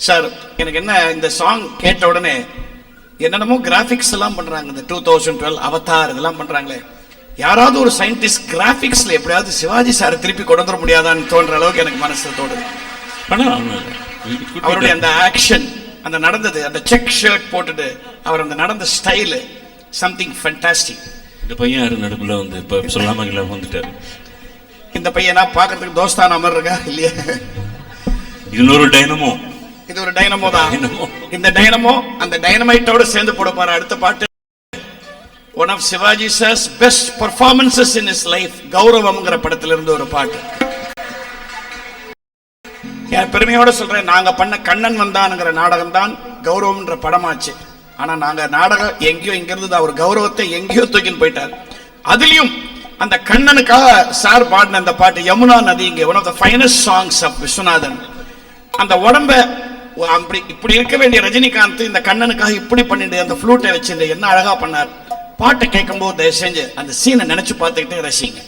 Sir எனக்கு என்ன இந்த சாங் கேட்ட உடனே என்னென்னமோ கிராஃபிக்ஸ் எல்லாம் பண்றாங்க இந்த டூ தௌசண்ட் டுவெல் அவதார் இதெல்லாம் பண்றாங்களே. யாராவது ஒரு சயின்டிஸ்ட் கிராஃபிக்ஸ்ல எப்படியாவது சிவாஜி சார் திருப்பி கொண்டு வந்துட முடியாதான்னு தோன்ற அளவுக்கு எனக்கு மனசுல be அவருடைய. அந்த ஆக்ஷன் அந்த நடந்தது அந்த செக் ஷர்ட் போட்டுட்டு அவர் அந்த நடந்த ஸ்டைலு சம்திங் ஃபென்டாஸ்டிக் இந்த பையன் யாரு? நடுப்புல வந்து இப்ப சொல்லாம வந்துட்டாரு இந்த பையனா பார்க்கறதுக்கு தோஸ்தான மாதிரி இருக்கா? இல்லையா? இன்னொரு டைனமோ? இது ஒரு டைனமோ தான். இந்த டைனமோ அந்த டைனமைட்டோட சேர்ந்து போட போற அடுத்த பாட்டு. One of Sivaji sir's best performances in his life கௌரவம்ங்கிற படத்துல இருந்து ஒரு பாட்டு. என் பெருமையோட சொல்றேன் நாங்க பண்ண கண்ணன் வந்தான்ங்கிற நாடகம் தான் கௌரவம்ன்ற படமாச்சு. ஆனா நாங்க நாடகம் எங்கேயோ இங்க இருந்தது அவர் கௌரவத்தை எங்கேயோ தூக்கின்னு போயிட்டார். அதுலயும் அந்த கண்ணனுக்காக சார் பாடின அந்த பாட்டு யமுனா நதி இங்க one of the finest songs of Viswanathan. அந்த உடம்ப அப்படி இப்படி இருக்க வேண்டிய ரஜினிகாந்த் இந்த கண்ணனுக்காக இப்படி பண்ணிட்டு அந்த ஃப்ளூட்டை வச்சுட்டு என்ன அழகா பண்ணார்? பாட்டை கேட்கும்போது தயவு செஞ்சு அந்த சீனை நினைச்சு பார்த்துக்கிட்டே ரசிங்க.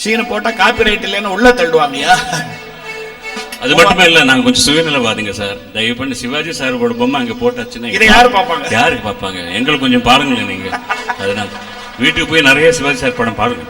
சீனை போட்டா காப்பி ரைட் இல்லைன்னு உள்ள தள்ளுவாங்கயா அது மட்டுமே இல்ல நாங்க கொஞ்சம் சுயநலவாதிங்க சார். தயவு பண்ணி சிவாஜி சாரோட பொம்மை அங்க போட்டாச்சுன்னா இதை யாரு பார்ப்பாங்க? யாருக்கு பார்ப்பாங்க? எங்களுக்கு கொஞ்சம் பாருங்களேன் நீங்க. அதனால வீட்டுக்கு போய் நிறைய சிவாஜி சார் படம் பாருங்க.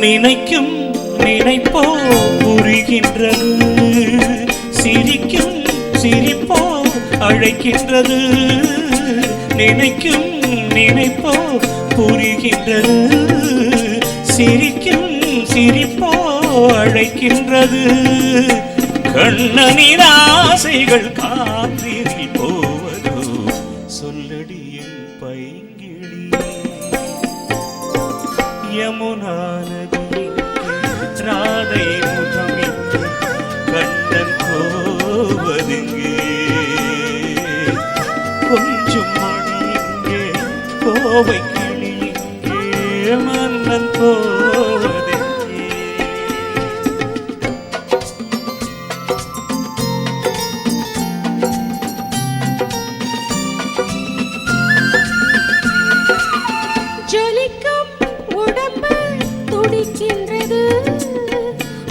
நினைக்கும் நினைப்போ புரிகின்றது சிரிக்கும் சிரிப்போ அழைக்கின்றது. நினைக்கும் நினைப்போ புரிகின்றது. சிரிக்கும் சிரிப்போ அழைக்கின்றது. கண்ணனின் ஆசைகள் காற்றில் போ கோவை கிளி மன்னன் போவதெங்கே ஜொலிக்கும் உடம்பு துடிக்கின்றது.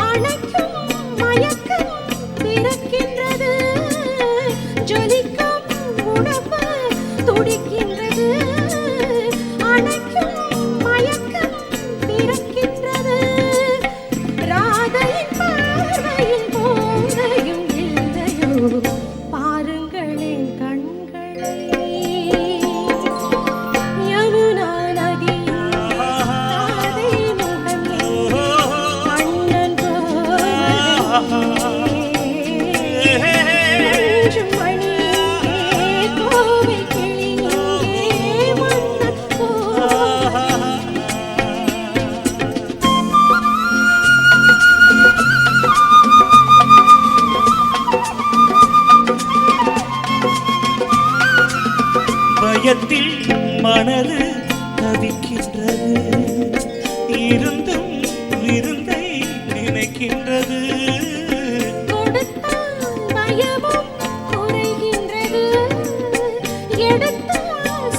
அணைக்கும் மயக்கம் பிறக்கின்றது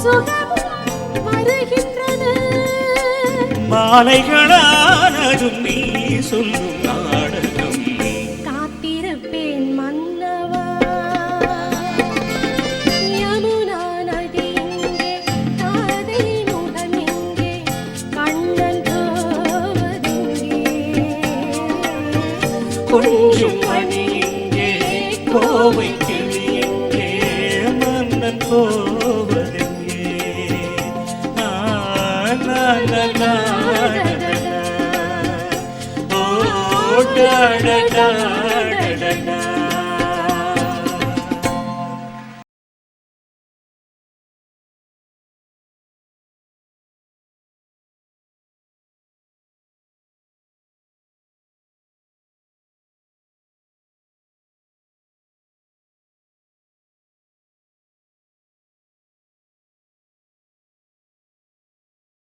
சுகம் வருகின்றது மாலைகளானதும் நீ சொல்லும் நாடகம். காத்திருப்பேன் மன்னவா. யமுனா நதி இங்கே காதை முகம் இங்கே கோவை கிளி மன்னன் போ நா, நா, நா, நா, நா, நா. ஓ, டா, டா, டா.